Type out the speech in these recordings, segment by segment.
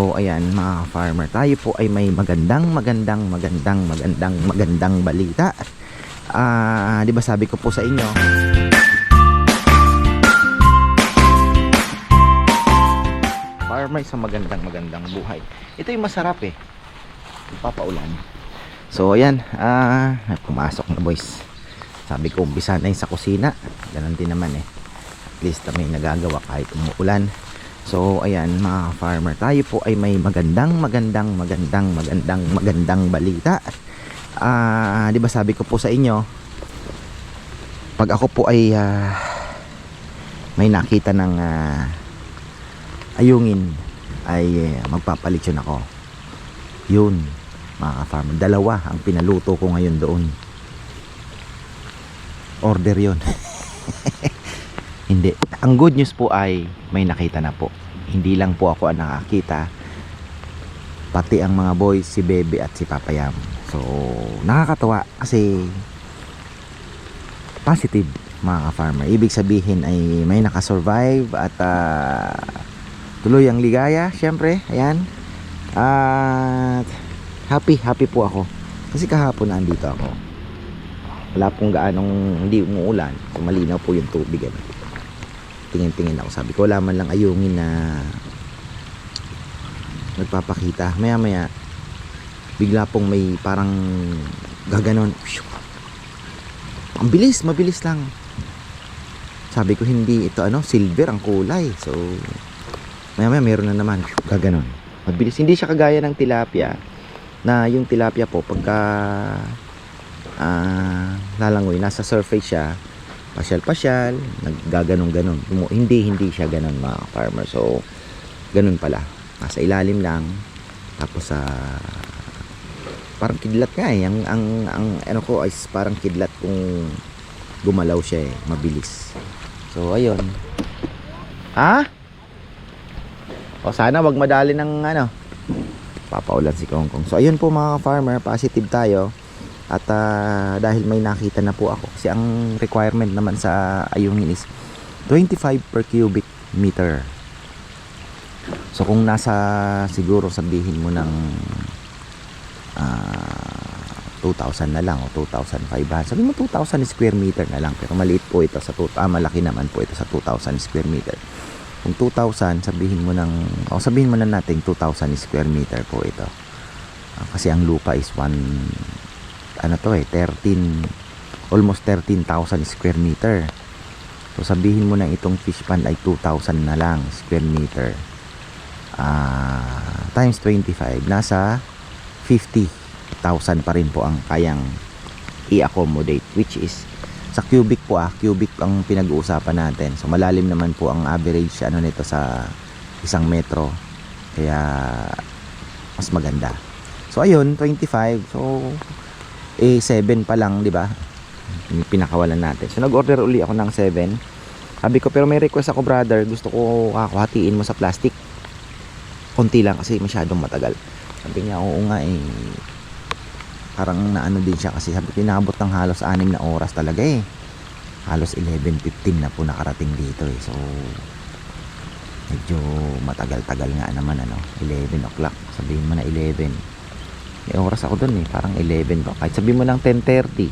Ayan mga farmer, tayo po ay may magandang magandang magandang magandang magandang balita. Ah, 'di ba sabi ko po sa inyo, farmer sa magandang magandang buhay. Ito yung masarap eh. Papaulan. So ayan, ah, pumasok na boys. Sabi ko umpisa na yung sa kusina. Ganun din naman eh. At least may nagagawa kahit umuulan. So ayan mga farmer, tayo po ay may magandang magandang magandang magandang magandang balita. Ah, 'di ba sabi ko po sa inyo, pag ako po ay ah, may nakita ng ah, ayungin ay eh, magpapalitsyon ako. Yun, mga farmer, dalawa ang pinaluto ko ngayon doon. Order 'yon. Hindi. Ang good news po ay may nakita na po. Hindi lang po ako ang nakakita. Pati ang mga boys, si Bebe at si Papayam. So, nakakatawa kasi positive mga farmer. Ibig sabihin ay may nakasurvive at ah, tuloy ang ligaya, syempre. Ayan. At happy, happy po ako. Kasi kahapon na andito ako. Wala pong gaanong hindi umuulan. So, malinaw po yung tubig. Ano tingin-tingin ako. Sabi ko, wala man lang ayungin na nagpapakita. Maya-maya, bigla pong may parang gaganon. Ang bilis, mabilis lang. Sabi ko, hindi ito ano, silver ang kulay. So, maya-maya meron na naman. Gaganon. Mabilis. Hindi siya kagaya ng tilapia na yung tilapia po pagka ah lalangoy nasa surface siya pasyal-pasyal, naggaganong-ganon. Hindi, hindi siya ganon mga farmer. So, ganon pala. Nasa ilalim lang. Tapos sa parang kidlat nga eh. Ang, ang, ang ano ko is parang kidlat kung gumalaw siya eh. Mabilis. So, ayun. Ha? O sana wag madali ng ano. Papaulan si Kong Kong. So, ayun po mga farmer. Positive tayo. At ah, dahil may nakita na po ako kasi ang requirement naman sa ayungin is 25 per cubic meter. So kung nasa siguro sabihin mo ng ah, 2,000 na lang o 2,500. Sabi mo 2,000 square meter na lang pero maliit po ito sa 2 ah, malaki naman po ito sa 2,000 square meter. Kung 2,000 sabihin mo ng o sabihin mo na natin 2,000 square meter po ito. Ah, kasi ang lupa is 1 ano to eh 13 almost 13,000 square meter. So sabihin mo na itong fish pond ay 2,000 na lang square meter. Ah times 25 nasa 50,000 pa rin po ang kayang i-accommodate which is sa cubic po ah cubic ang pinag-uusapan natin. So malalim naman po ang average ano nito sa isang metro. Kaya mas maganda. So ayun 25 so eh 7 pa lang, di ba? Pinakawalan natin. So nag-order uli ako ng 7. Sabi ko, pero may request ako brother, gusto ko ako hatiin mo sa plastic. Konti lang kasi masyadong matagal. Sabi niya, oo nga eh. Parang naano din siya kasi sabi ko, inaabot ng halos 6 na oras talaga eh. Halos 11.15 na po nakarating dito eh. So, medyo matagal-tagal nga naman ano. 11 o'clock. Sabihin mo na 11 may oras ako dun eh parang 11 ba? Kahit sabi mo lang 10.30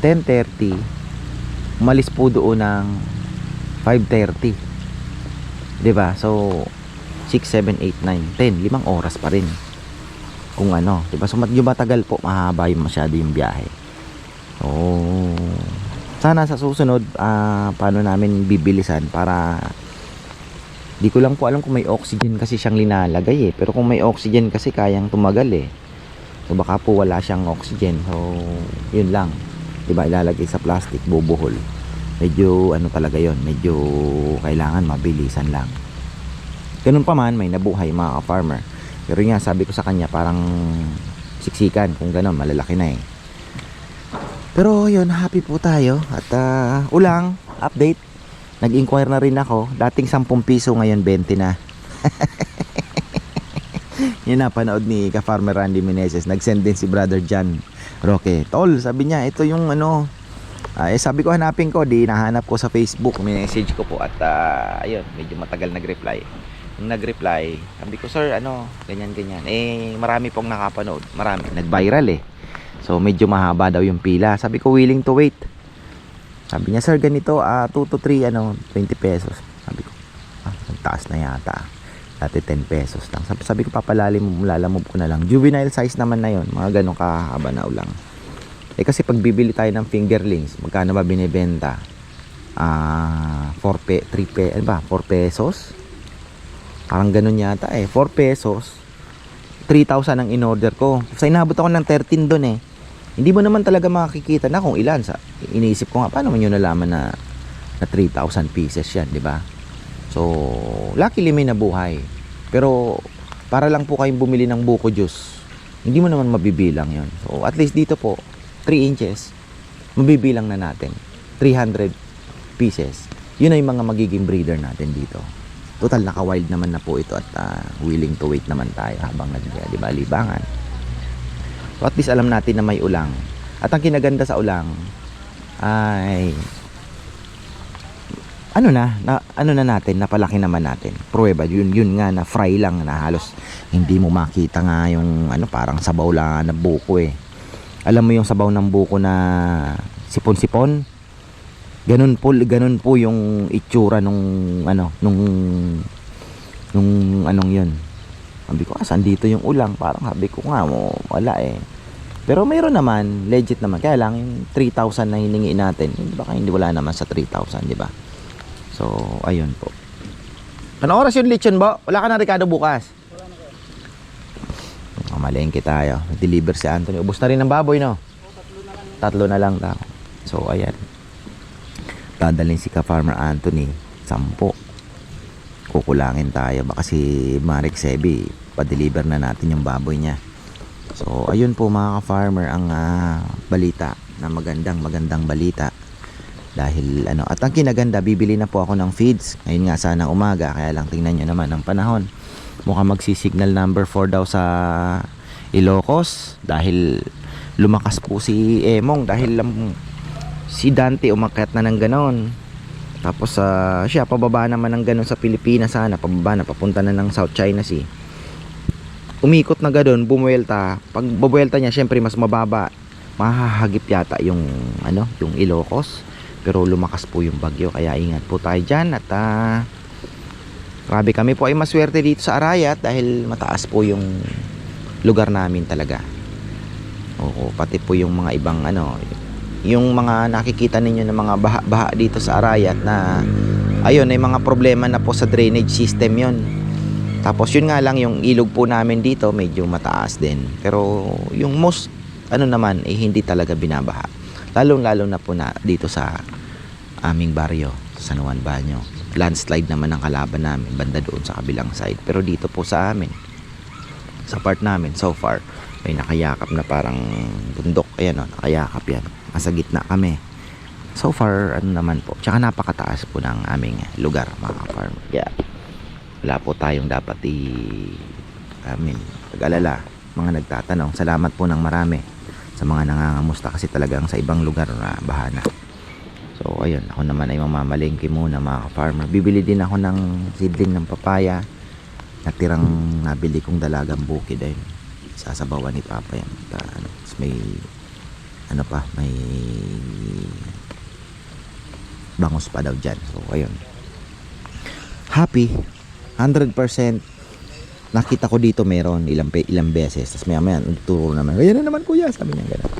10.30 umalis po doon ng 5.30 'di ba? So 6, 7, 8, 9, 10 limang oras pa rin. Kung ano ba? So medyo matagal po mahaba yung masyado yung biyahe. So sana sa susunod ah, paano namin bibilisan para di ko lang po alam kung may oxygen kasi siyang linalagay eh. Pero kung may oxygen kasi kayang tumagal eh So baka po wala siyang oxygen. So yun lang. 'Di ba ilalagay sa plastic bubuhol. Medyo ano talaga 'yon, medyo kailangan mabilisan lang. Ganun pa man may nabuhay mga farmer. Pero nga sabi ko sa kanya parang siksikan kung ganun malalaki na eh. Pero yun, happy po tayo at uh, ulang update. Nag-inquire na rin ako. Dating 10 piso ngayon 20 na. yun na panood ni ka-farmer Randy Meneses nag-send din si brother John Roque tol sabi niya ito yung ano ah, eh, sabi ko hanapin ko di nahanap ko sa Facebook message ko po at ah, ayun medyo matagal nag-reply nag-reply, sabi ko, sir, ano, ganyan, ganyan. Eh, marami pong nakapanood. Marami. Nag-viral eh. So, medyo mahaba daw yung pila. Sabi ko, willing to wait. Sabi niya, sir, ganito, ah 2 to 3, ano, 20 pesos. Sabi ko, ah, taas na yata. Dati 10 pesos lang. Sabi, ko, papalalim mo, lalamove ko na lang. Juvenile size naman na yon Mga ganong kahaba na ulang. Eh, kasi pag bibili tayo ng fingerlings, magkano ba binibenta? Ah, 4 pe, 3 pe, ano ba, 4 pesos? Parang ganun yata eh, 4 pesos. 3,000 ang in-order ko. Sa inabot ako ng 13 doon eh. Hindi mo naman talaga makikita na kung ilan sa iniisip ko nga paano mo yun nalaman na na 3,000 pieces yan, di ba? So, luckily may nabuhay. Pero para lang po kayong bumili ng buko juice, hindi mo naman mabibilang yon. So, at least dito po, 3 inches, mabibilang na natin. 300 pieces. Yun ay mga magiging breeder natin dito. Total, naka-wild naman na po ito at ah, willing to wait naman tayo habang nag, di ba, libangan. So, at least alam natin na may ulang. At ang kinaganda sa ulang ay ano na, na ano na natin, napalaki naman natin. Pruweba, yun, yun nga na fry lang na halos hindi mo makita nga yung ano parang sabaw lang na buko eh. Alam mo yung sabaw ng buko na sipon-sipon? Ganun po, ganun po yung itsura nung ano, nung nung anong yun. Sabi ko, asan dito yung ulang? Parang sabi ko nga, mo, wala eh. Pero mayroon naman, legit naman. Kaya lang, yung 3,000 na hiningi natin, hindi baka hindi wala naman sa 3,000, di ba? So, ayun po. Ano oras yung lechon ba? Wala ka na Ricardo bukas? Oh, malengke tayo. Deliver si Anthony. Ubus na rin ng baboy, no? Tatlo na lang daw. So, ayan. Dadalhin si ka-farmer Anthony. Sampo. Kukulangin tayo. Baka si Marek Sebi, pa-deliver na natin yung baboy niya. So, ayun po mga ka-farmer ang ah, balita na magandang magandang balita dahil ano at ang kinaganda bibili na po ako ng feeds. Ngayon nga sana umaga kaya lang tingnan nyo naman ang panahon. Mukhang magsisignal number 4 daw sa Ilocos dahil lumakas po si Emong dahil um, si Dante umakyat na ng ganon. Tapos ah, siya pababa naman ng ganon sa Pilipinas sana pababa na papunta na ng South China Sea. Umikot na ganon bumuelta. Pag bubuelta niya syempre mas mababa. Mahahagip yata yung ano yung Ilocos pero lumakas po yung bagyo kaya ingat po tayo dyan at ah, grabe kami po ay maswerte dito sa Arayat dahil mataas po yung lugar namin talaga. Oo pati po yung mga ibang ano yung mga nakikita ninyo ng mga baha-baha dito sa Arayat na ayun ay mga problema na po sa drainage system yon tapos yun nga lang yung ilog po namin dito medyo mataas din. Pero yung most ano naman eh hindi talaga binabaha lalong lalo na po na dito sa aming baryo sa San Juan Banyo landslide naman ang kalaban namin banda doon sa kabilang side. Pero dito po sa amin sa part namin so far ay nakayakap na parang bundok. Ayan o nakayakap yan. Nasa gitna kami. So far ano naman po. Tsaka napakataas po ng aming lugar mga farm. Yeah. wala po tayong dapat i amin pag-alala mga nagtatanong. Salamat po ng marami sa mga nangangamusta kasi talagang sa ibang lugar na bahana. So ayun, ako naman ay mamamalengke muna mga farmer. Bibili din ako ng seedling ng papaya. Natirang nabili kong dalagang bukid ayun. Sasabawan ni Papa yan. Ta, ano, may ano pa, may bangus pa daw dyan. So ayun. Happy 100% nakita ko dito meron ilang ilang beses. Tapos maya maya turo naman. Ayan na naman kuya sabi niya ganun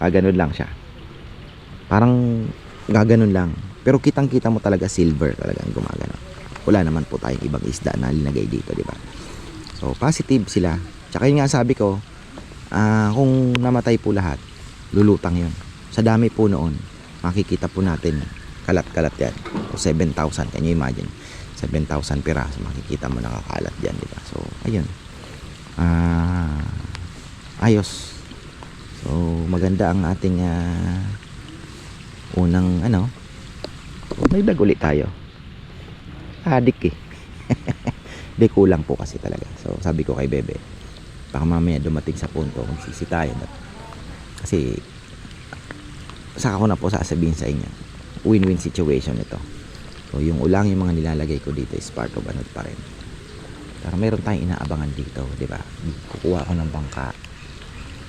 ah, ganun lang siya. Parang gaganon lang. Pero kitang kita mo talaga silver talagang gumagano. Wala naman po tayong ibang isda na linagay dito di ba? So positive sila. Tsaka yun nga sabi ko ah, kung namatay po lahat lulutang yun. Sa dami po noon makikita po natin kalat kalat yan. O 7,000 can you imagine 7,000 piraso makikita mo nakakalat dyan di ba? So ayun. Ah ayos. So maganda ang ating ah, unang ano? May dag ulit tayo. Adik eh di kulang po kasi talaga. So sabi ko kay bebe baka mamaya dumating sa punto kung sisi tayo kasi saka ko na po sasabihin sa inyo win-win situation ito So yung ulang yung mga nilalagay ko dito is part of ano pa rin. Pero meron tayong inaabangan dito, di ba? Kukuha ako ng bangka.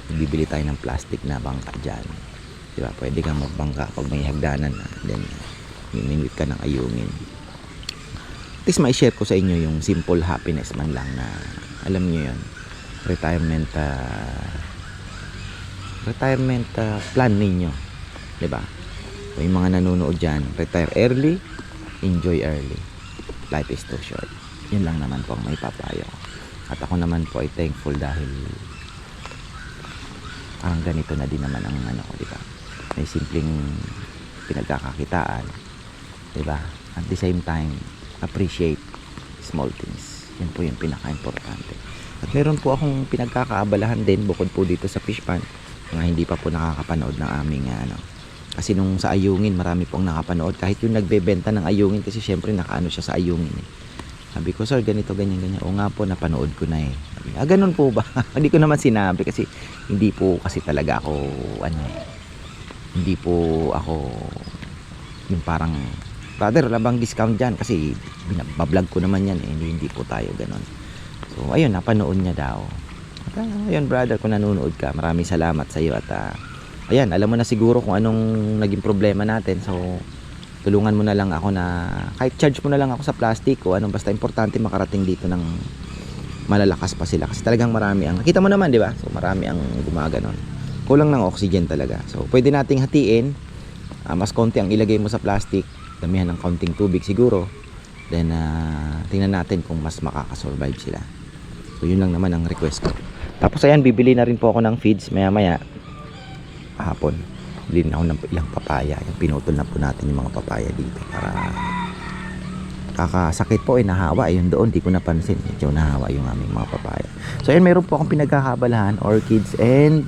Bibili tayo ng plastic na bangka dyan. Di ba? Pwede kang magbangka pag may hagdanan na. Then, minimit ka ng ayungin. At least may share ko sa inyo yung simple happiness man lang na alam nyo yun. Retirement ah, retirement ah, plan ninyo. Di ba? So, yung mga nanonood dyan, retire early, enjoy early. Life is too short. Yun lang naman po ang may papayo. At ako naman po ay thankful dahil parang ganito na din naman ang ano ko, di ba? May simpleng pinagkakakitaan, di ba? At the same time, appreciate small things. Yun po yung pinaka-importante. At meron po akong pinagkakaabalahan din bukod po dito sa fish pan mga hindi pa po nakakapanood ng aming ano. Kasi nung sa ayungin, marami pong nakapanood. Kahit yung nagbebenta ng ayungin kasi syempre nakaano siya sa ayungin eh. Sabi ko, sir, ganito, ganyan, ganyan. O nga po, napanood ko na eh. Sabi, ah, ganun po ba? hindi ko naman sinabi kasi hindi po kasi talaga ako, ano eh, hindi po ako yung parang, brother, wala bang discount dyan? Kasi binablog ko naman yan eh. Hindi, hindi po tayo ganun. So, ayun, napanood niya daw. At ah, ayun, brother, kung nanonood ka, maraming salamat sa iyo at ah, ayan, alam mo na siguro kung anong naging problema natin. So, tulungan mo na lang ako na kahit charge mo na lang ako sa plastic o anong basta importante makarating dito ng malalakas pa sila. Kasi talagang marami ang kita mo naman di ba? So marami ang gumaganon. Kulang ng oxygen talaga. So pwede nating hatiin Ah, mas konti ang ilagay mo sa plastic damihan ng kaunting tubig siguro. Then ah, tingnan natin kung mas makakasurvive sila. So yun lang naman ang request ko. Tapos ayan bibili na rin po ako ng feeds maya maya hapon bili na ako ng ilang papaya. Yung pinutol na po natin yung mga papaya dito para kakasakit po eh nahawa. Yun doon di ko napansin. Medyo nahawa yung aming mga papaya. So ayan meron po akong pinagkakabalahan orchids and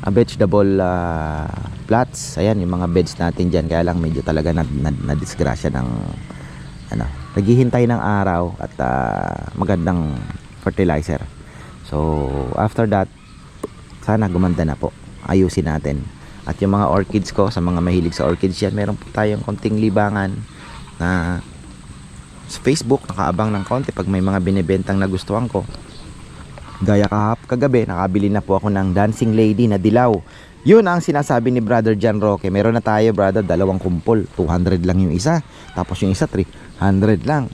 uh, vegetable uh, plants. Ayan yung mga beds natin dyan. Kaya lang medyo talaga na, na, na disgrasya ng ano naghihintay ng araw at uh, magandang fertilizer. So after that sana gumanda na po ayusin natin. At yung mga orchids ko sa mga mahilig sa orchids yan meron po tayong konting libangan na sa Facebook nakaabang ng konti pag may mga binibentang nagustuhan ko. Gaya kahap kagabi nakabili na po ako ng dancing lady na dilaw. Yun ang sinasabi ni brother John Roque. Meron na tayo brother dalawang kumpol. 200 lang yung isa. Tapos yung isa 300 lang.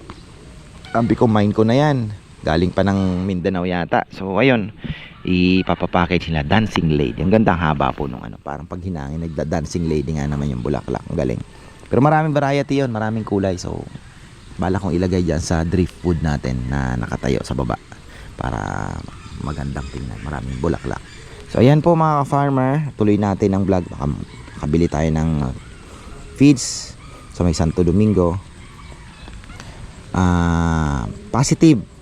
Ambi ko mine ko na yan galing pa ng Mindanao yata. So ayun. Ipapapackage nila. Dancing lady. Ang ganda ang haba po nung ano. Parang pag hinangin nagda dancing lady nga naman yung bulaklak. Ang galing. Pero maraming variety yon maraming kulay. So bala kong ilagay dyan sa driftwood natin na nakatayo sa baba. Para magandang tingnan. Maraming bulaklak. So ayan po mga farmer tuloy natin ang vlog. Baka makabili tayo ng feeds sa may Santo Domingo. Ah positive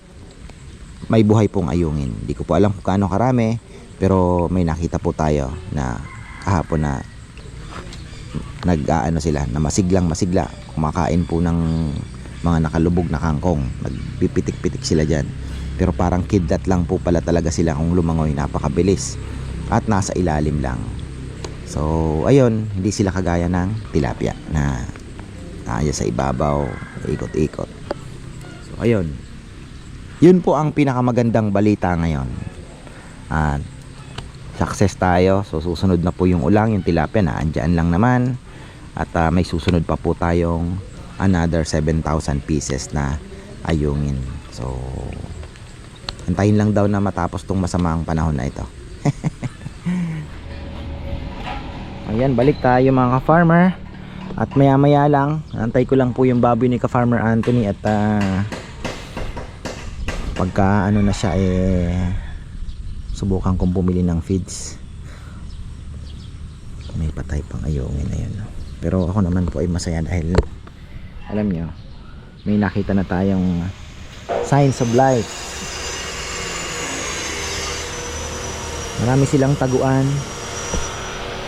may buhay pong ayungin. Hindi ko po alam kung kaano karami pero may nakita po tayo na kahapon na nag ano sila na masiglang masigla kumakain po ng mga nakalubog na kangkong. Nagpipitik-pitik sila dyan. Pero parang kidlat lang po pala talaga sila kung lumangoy napakabilis. At nasa ilalim lang. So ayun hindi sila kagaya ng tilapia na naya sa ibabaw ikot-ikot. So ayun yun po ang pinakamagandang balita ngayon at success tayo so susunod na po yung ulang yung tilapia na andyan lang naman at ah, may susunod pa po tayong another 7,000 pieces na ayungin. So, antayin lang daw na matapos tong masamang panahon na ito. Ayan, balik tayo mga ka-farmer. At maya maya lang, antay ko lang po yung baboy ni ka-farmer Anthony at ah, pagka ano na siya eh subukan kong bumili ng feeds. May patay pang ayungin na yun. Pero ako naman po ay masaya dahil alam nyo may nakita na tayong signs of life. Marami silang taguan.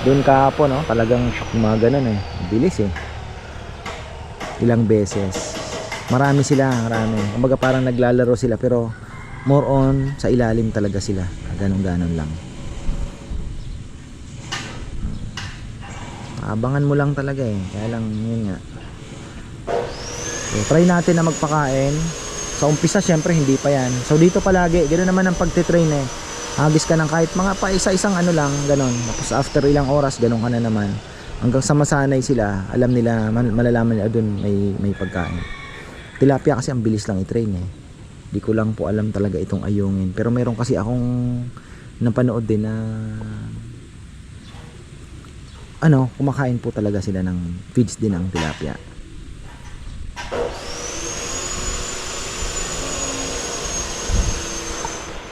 Doon kahapon no? Talagang shock mga ganun eh. Bilis eh. Ilang beses marami sila marami kumbaga parang naglalaro sila pero more on sa ilalim talaga sila ganun ganon lang abangan mo lang talaga eh kaya lang yun nga So, try natin na magpakain. Sa umpisa, syempre, hindi pa yan. So, dito palagi, ganoon naman ang pagtitrain eh. Hagis ka ng kahit mga pa isa-isang ano lang, ganon. Tapos after ilang oras, ganon ka na naman. Hanggang sa masanay sila, alam nila, mal- malalaman nila doon may, may pagkain. Tilapia kasi ang bilis lang i-train eh. Di ko lang po alam talaga itong ayungin. Pero meron kasi akong napanood din na ano, kumakain po talaga sila ng feeds din ng tilapia.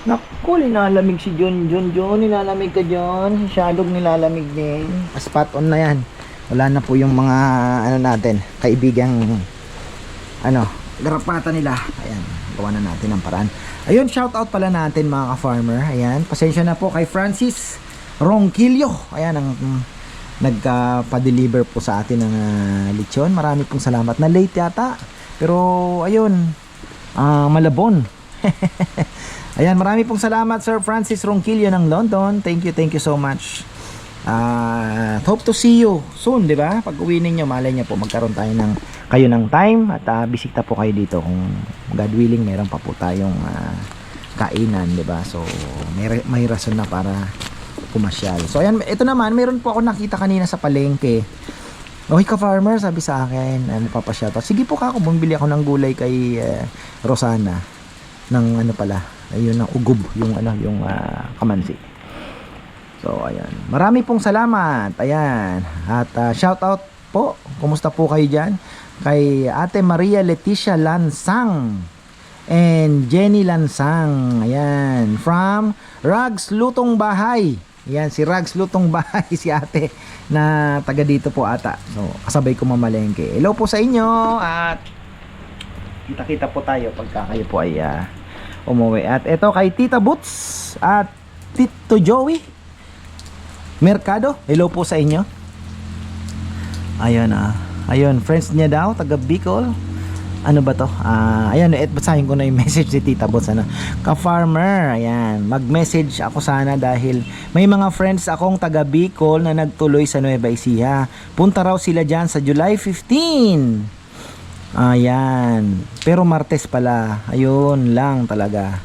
Naku, nilalamig si John John John. Nilalamig ka John. Si Shadog nilalamig din. Ah, Spot on na yan. Wala na po yung mga ano natin, kaibigang ano, garapata nila. Ayan, gawa na natin ang paraan. Ayun, shout out pala natin mga ka-farmer. Ayan, pasensya na po kay Francis Ronquillo. Ayan, ang mm, nagpa-deliver po sa atin ng ah, lechon. Marami pong salamat. Na late yata. Pero ayun, ah, malabon. Ayan, marami pong salamat Sir Francis Ronquillo ng London. Thank you, thank you so much. Ah, hope to see you soon, 'di ba? Pag uwi ninyo, malay niyo po magkaroon tayo ng kayo ng time at ah, bisita po kayo dito kung God willing, meron pa po tayong ah, kainan, 'di ba? So, may may rason na para pumasyal. So, ayan, ito naman, meron po ako nakita kanina sa palengke. Oy ka farmer, sabi sa akin, ano papashoutout. Sige po ka ako, bumili ako ng gulay kay eh, Rosana ng ano pala, ayun ng ugub, yung ano, yung ah, kamansi. So, ayan. Marami pong salamat. Ayan. At ah, shout out po. Kumusta po kayo dyan? Kay Ate Maria Leticia Lansang and Jenny Lansang. Ayan. From Rags Lutong Bahay. Ayan, si Rags Lutong Bahay, si ate na taga dito po ata. So, kasabay ko mamalengke. Hello po sa inyo at kita-kita po tayo pagka kayo po ay ah, umuwi. At ito kay Tita Boots at Tito Joey. Merkado, hello po sa inyo. Ayun ah. Ayun, friends niya daw, taga Bicol. Ano ba to? Ah, ayan, et basahin ko na yung message ni Tita Bots ano. Ka-farmer, ayan. Mag-message ako sana dahil may mga friends akong taga Bicol na nagtuloy sa Nueva Ecija. Punta raw sila diyan sa July 15. Ayan. Pero Martes pala. Ayun lang talaga.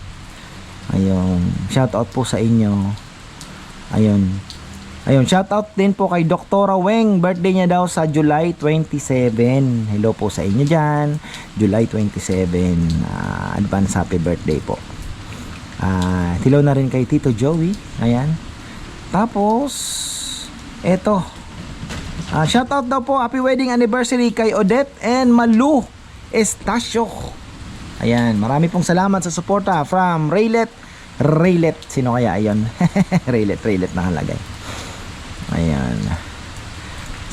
Ayun. Shout out po sa inyo. Ayun. Ayun, shout out din po kay Doktora Weng. Birthday niya daw sa July 27. Hello po sa inyo dyan. July 27. Ah, advance happy birthday po. Ah, hello na rin kay Tito Joey. Ayan. Tapos, eto. Ah, shout out daw po. Happy wedding anniversary kay Odette and Malu Estacio. Ayan, marami pong salamat sa suporta from Raylet. Raylet, sino kaya ayon? Raylet, Raylet nakalagay. Ayan.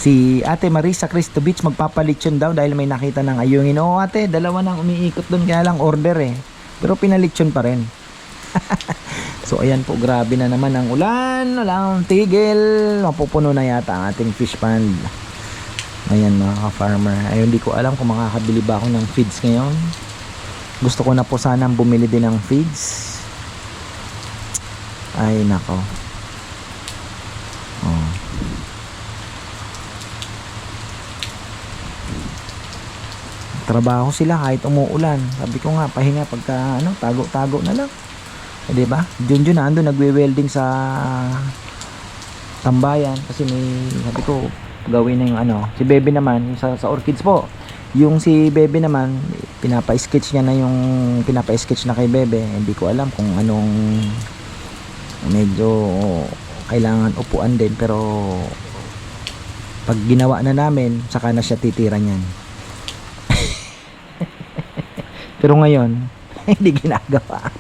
Si Ate Marisa Cristo Beach magpapalitsyon daw dahil may nakita ng ayungin. Oo ate, dalawa nang umiikot doon kaya lang order eh. Pero pinalitsyon pa rin. so ayan po, grabe na naman ang ulan. Wala akong tigil. Mapupuno na yata ang ating fish pond. Ayan mga ka-farmer. Ayun, di ko alam kung makakabili ba ako ng feeds ngayon. Gusto ko na po sanang bumili din ng feeds. Ay, nako. Oh. Trabaho sila kahit umuulan. Sabi ko nga, pahinga pagka ano, tago-tago na lang. Eh, di ba? Junjun na ando nagwe-welding sa tambayan kasi may sabi ko gawin na yung ano si Bebe naman sa, sa orchids po yung si Bebe naman pinapa-sketch niya na yung pinapa-sketch na kay Bebe hindi ko alam kung anong medyo kailangan upuan din pero pag ginawa na namin saka na siya titira niyan pero ngayon hindi ginagawa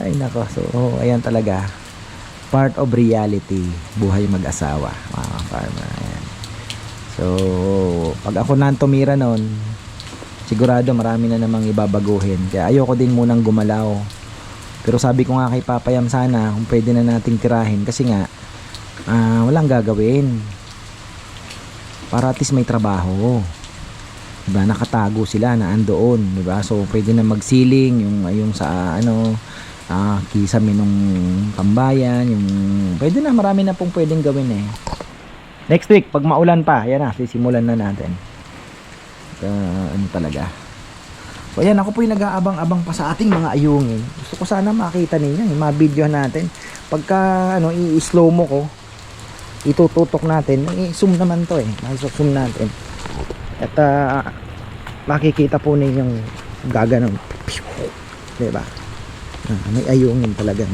ay nako so ayan talaga part of reality buhay mag-asawa mga farmer ayan. so pag ako nang tumira noon sigurado marami na namang ibabaguhin kaya ayoko din munang gumalaw pero sabi ko nga kay Papayam sana kung pwede na nating tirahin kasi nga ah, walang gagawin. Para at least may trabaho. Diba? Nakatago sila na andoon. Diba? So pwede na magsiling yung, yung sa ano ah, kisame nung tambayan. Yung, pwede na marami na pong pwedeng gawin eh. Next week pag maulan pa yan na sisimulan na natin. Ah, ano talaga So ayan, ako po yung nag-aabang-abang pa sa ating mga ayungin. Gusto ko sana makita ninyo, video natin. Pagka ano, i-slow mo ko, itututok natin, i-zoom naman to eh. Makisok-zoom natin. At ah, makikita po ninyong gaganon. Diba? Ah, may ayungin talagang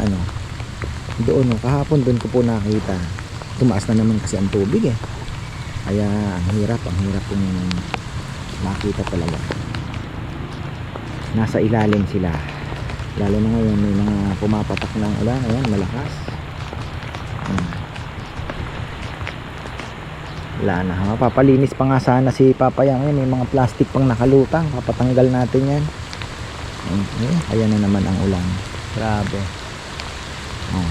ano, doon no, kahapon doon ko po nakita. Tumaas na naman kasi ang tubig eh. Kaya ang hirap, ang hirap yung makita talaga. Nasa ilalim sila. Lalo na ngayon may mga pumapatak ng ulan, ayan, malakas. Hmm. Wala na. Ha? Papalinis pa nga sana si Papa Yang. May mga plastic pang nakalutang. Papatanggal natin yan. Okay. Ayan na naman ang ulan. Grabe. Oh.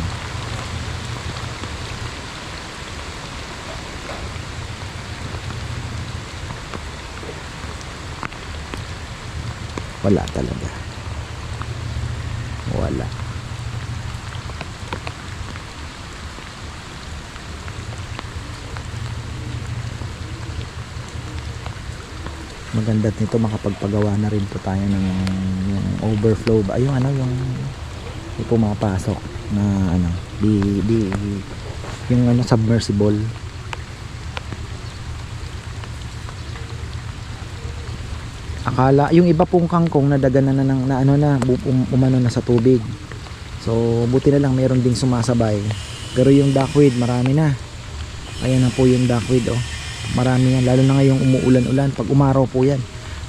Wala talaga. Wala. Maganda nito makapagpagawa na rin po tayo ng yung overflow ba yung ano yung pumapasok na ano di di yung ano submersible. Akala yung iba pong kangkong nadaganan na ng na ano na um, umano na sa tubig. So buti na lang meron ding sumasabay. Pero yung duckweed marami na. Ayan na po yung duckweed oh marami yan lalo na ngayong umuulan-ulan. Pag umaraw po yan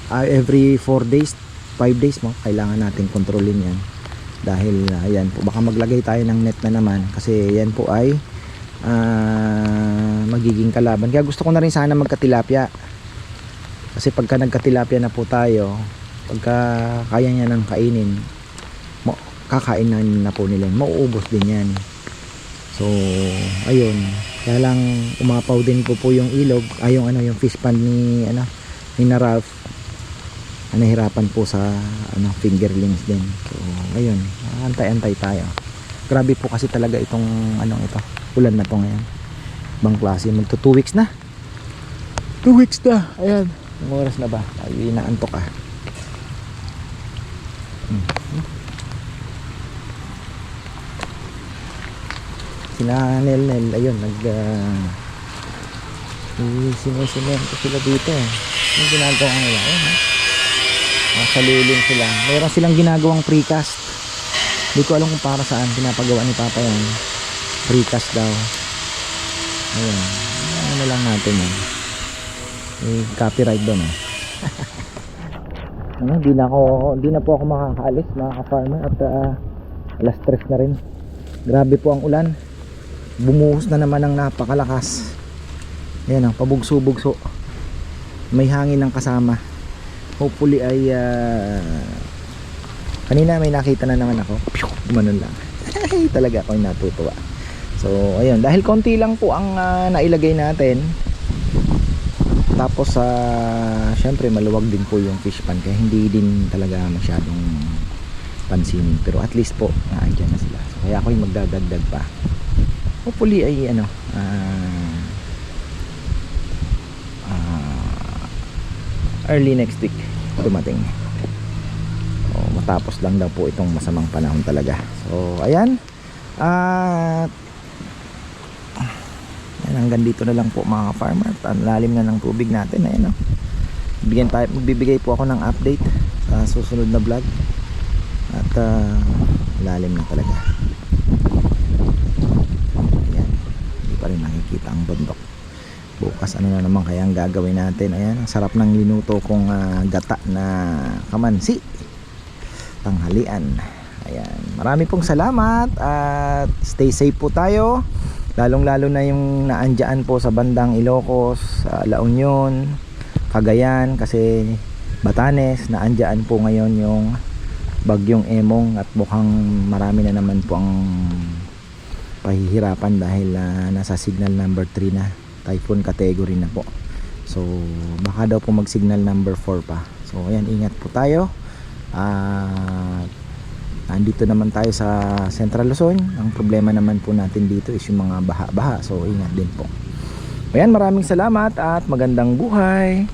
Ah, every 4 days 5 days mo kailangan natin kontrolin yan. Dahil ah, ayan po baka maglagay tayo ng net na naman kasi yan po ay ah, magiging kalaban. Kaya gusto ko na rin sana magkatilapia. Kasi pagka nagkatilapia na po tayo pagka kaya niya nang kainin kakain na, na po nila mauubos din yan so ayun. Kaya lang umapaw din po po yung ilog. Ay yung ano yung fish pond ni ano ni na Ralph. Ah, nahirapan po sa ano fingerlings din. So ayun. Antay-antay tayo. Grabe po kasi talaga itong anong ito. Ulan na to ngayon. Bang klase. Magto 2 weeks na. 2 weeks na. Ayan. Ang oras na ba? Ay inaantok ah. Hmm. Sina Nel Nel ayun nag uh, sinisimento sila dito yung ginagawa nila? Ayun ha? Nasa sila. Meron silang ginagawang precast. Hindi ko alam kung para saan pinapagawa ni Papa yan. Precast daw. Ayun. Ano na lang natin yan may copyright doon eh. Ano, hindi na ako hindi na po ako makakaalis mga ka-farmer at ah, alas 3 na rin. Grabe po ang ulan bumuhos na naman ng napakalakas. Ayan ang pabugso-bugso. May hangin ng kasama. Hopefully ay ah, kanina may nakita na naman ako. Gumanon lang. Ay, talaga ako natutuwa. So ayun dahil konti lang po ang ah, nailagay natin. Tapos sa syempre maluwag din po yung fish pan kaya hindi din talaga masyadong pansinin. Pero at least po naandyan na sila. So, kaya ako yung magdadagdag pa hopefully ay ano ah ah, early next week dumating o, matapos lang daw po itong masamang panahon talaga so ayan at Ayan, hanggang dito na lang po mga farmer. Ang lalim na ng tubig natin. Ayan, oh. Bigyan tayo, magbibigay po ako ng update sa susunod na vlog. At ah, lalim na talaga. Ayan. Hindi pa rin nakikita ang bundok. Bukas ano na naman kaya ang gagawin natin. Ayan, ang sarap ng linuto kong ah, gata na kamansi. Tanghalian. Ayan. Marami pong salamat at stay safe po tayo lalong lalo na yung naandyan po sa bandang Ilocos, sa La Union, Cagayan kasi Batanes, naandyan po ngayon yung bagyong Emong at mukhang marami na naman po ang pahihirapan dahil ah, nasa signal number 3 na typhoon category na po so baka daw po mag signal number 4 pa so ayan ingat po tayo at Nandito naman tayo sa Central Luzon. Ang problema naman po natin dito is yung mga baha-baha. So ingat din po. Ayan, maraming salamat at magandang buhay.